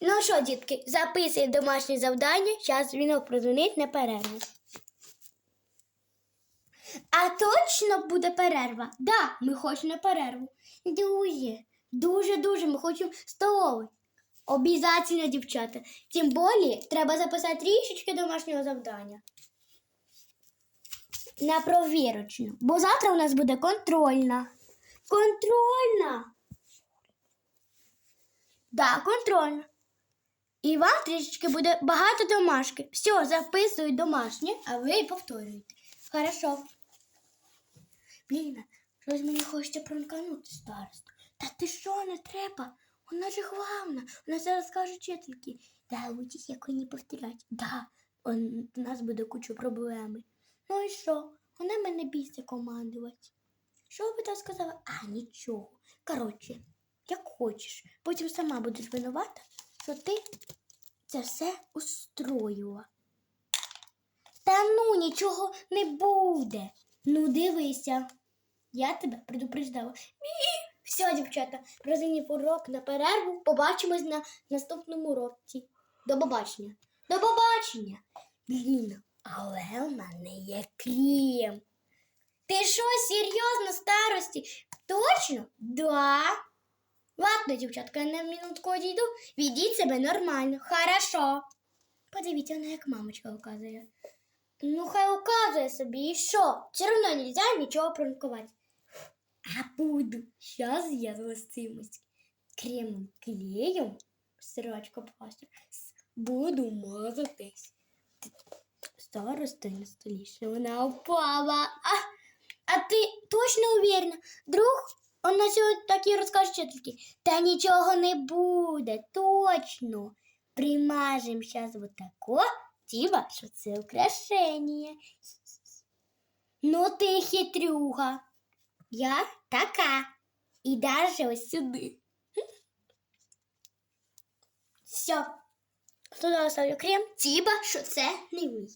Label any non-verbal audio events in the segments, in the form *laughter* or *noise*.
Ну що, дітки, записуй домашнє завдання, зараз він прозвонить на перерву. А точно буде перерва? Да, ми хочемо на перерву. Дуже, дуже-дуже ми хочемо столовий. Обязательно, дівчата. Тим більше, треба записати трішечки домашнього завдання. На провірочну. Бо завтра у нас буде контрольна. Контрольна. Да, контрольна. І вам трішечки буде багато домашки. Все, записую домашнє, а ви повторюєте. Хорошо. Блін, щось мені хочеться пронканути старосту. Та ти що, не треба? Вона ж главна. Вона зараз скаже вчительки. Да, учись, як не повторять. Да, он, у нас буде куча проблеми. Ну і що? Вона мене бійся командувати. Що би та сказала? А, нічого. Коротше, як хочеш. Потім сама будеш винувата, що ти це все устроїла. Та ну нічого не буде. Ну, дивися. Я тебе предупреждала. Все, дівчата, розумів урок на перерву. Побачимось на наступному уроці. До побачення. До побачення. Блін, але в мене є крем. Ти що, серйозно, старості? Точно? Да. Ладно, дівчатка, я на минутку одійду. Ведіть себе нормально. Хорошо. Подивіться, вона як мамочка указує. Ну, хай указує собі, і що? Все одно нельзя нічого пранкувати. А буду. Сейчас я злостимость кремом клеем срачка пластик. Буду мазатись. Староста на столі, що вона впала. А, а ти точно уверена? Друг, он на сьогодні так і розкаже вчительки. Та нічого не буде, точно. Примажем сейчас вот тако, тіба, що це украшення. Ну ти хитрюга. Я така. І даже ось сюди. Все. Туди оставлю крем. Тіба, що це не мій.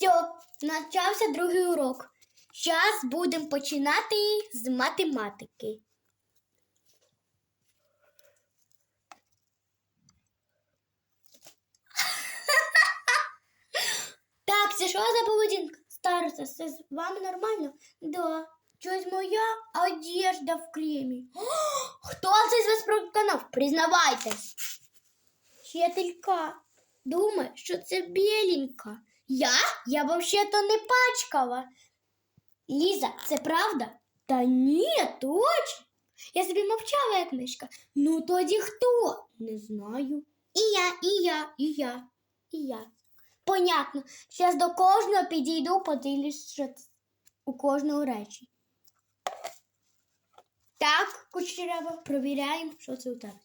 Все, почався другий урок. Зараз будемо починати з математики. *laughs* Так, це що за поведінка? Староста, це з вами нормально? Да. Щось моя одежда в кремі. *gasps* Хто це з вас проканав? Признавайтесь. Вчителька думає, що це біленька. Я? Я взагалі-то не пачкала. Ліза, це правда? Та ні, точно. Я собі мовчала, як мишка. Ну тоді хто? Не знаю. І я, і я, і я, і я. Понятно. Зараз до кожного підійду, подивлюсь, що у кожного речі. Так, кучерява, провіряємо, що це у тебе.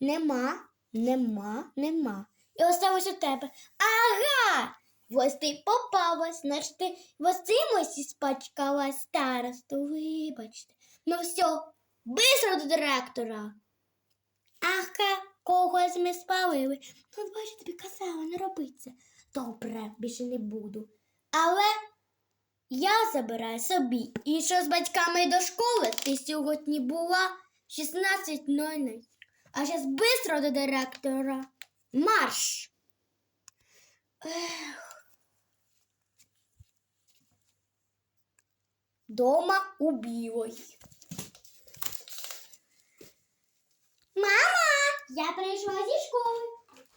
Нема, нема, нема. І осталось у тебе. Ага! Ось ти попалась, значить ти ось цим і спачкалась старосту, вибачте. Ну все, бистро до директора. Ага, когось ми спалили. Ну, бачу, тобі казала, не роби це. Добре, більше не буду. Але я забираю собі. І що з батьками до школи ти сьогодні була 16.00. А зараз бистро до директора. Марш! Ех. Дома у білой. Мама, я прийшла зі школи.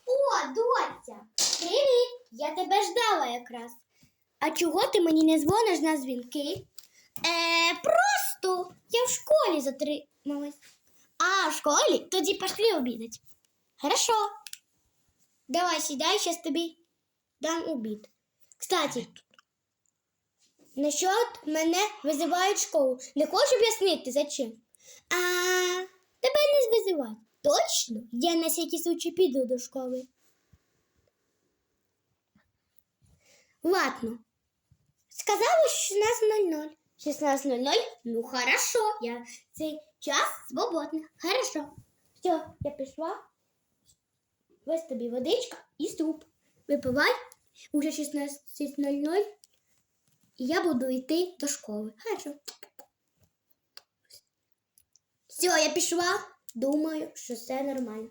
О, доця, привіт! Я тебе ждала якраз. А чого ти мені не дзвониш на дзвінки? Е, просто я в школі затрималась. А, в школі? Тоді пошли обідати. Хорошо. Давай сідай, зараз тобі дам обід. Кстати, насчет мене визивають в школу. Не хочеш об'яснити, зачем? А тебе не визивають. Точно? Я на всякий случай піду до школи. Ладно. Сказала 16.00. 16.00? Ну, хорошо. Я цей час свободна. Хорошо. Все, я пішла. Ось тобі водичка і суп. Випивай. Уже 16.00. І я буду йти до школи. Хорошо. Все, я пішла. Думаю, що все нормально.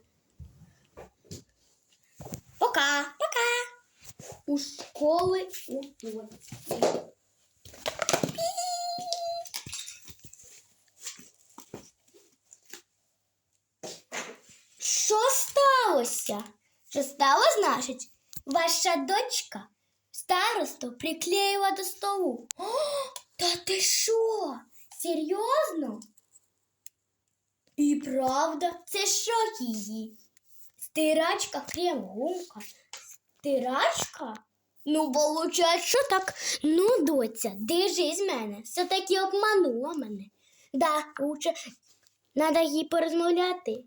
Пока, пока. У школи у Що сталося? Що сталося, значить? Ваша дочка старосту приклеїла до столу. О, та ти що? Серйозно? І правда, це що її? Стирачка крем гумка. Стирачка? Ну, виходить, що так. Ну, доця, держи з мене. Все-таки обманула мене. Да, лучше треба їй порозмовляти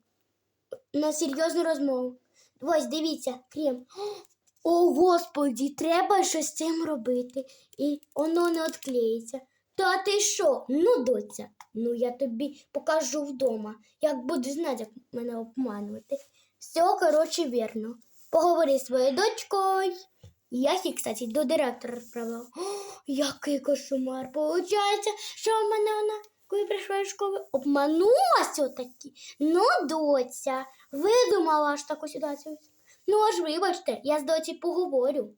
на серйозну розмову. Ось, дивіться, крем. О, господі, треба щось з цим робити. І воно не відклеїться. Та ти що? Ну, доця, ну я тобі покажу вдома, як будеш знати, як мене обманувати. Все, коротше, вірно. Поговори зі своєю дочкою. Я її, кстати, до директора відправила. Який кошмар. Получається, що в мене вона, коли прийшла з школи, обманулася все-таки. Ну, доця, видумала аж таку ситуацію. Ну, аж вибачте, я з доці поговорю.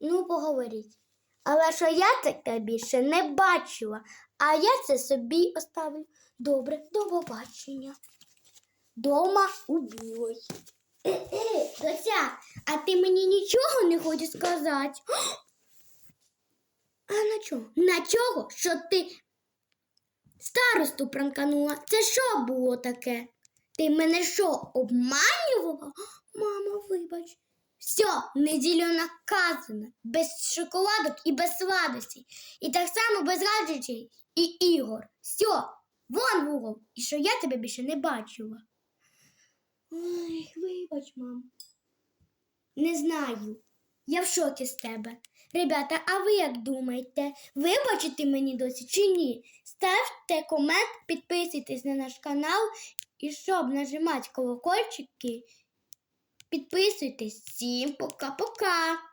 Ну, поговоріть. Але що я таке більше не бачила, а я це собі оставлю. Добре, до побачення. Дома у. Е-е, *clears throat* доця, а ти мені нічого не хочеш сказати? *gasps* А на чого? На чого? Що ти старосту пранканула? Це що було таке? Ти мене що, обманювала? Мама, вибач. Все, неділю наказано. Без шоколадок і без сладостей. І так само без гаджетів і ігор. Все, вон в. І що я тебе більше не бачила. Ой, вибач, мам. Не знаю. Я в шокі з тебе. Ребята, а ви як думаєте? Вибачите мені досі чи ні? Ставте комент, підписуйтесь на наш канал і щоб нажимати колокольчики, підписуйтесь. Всім пока-пока!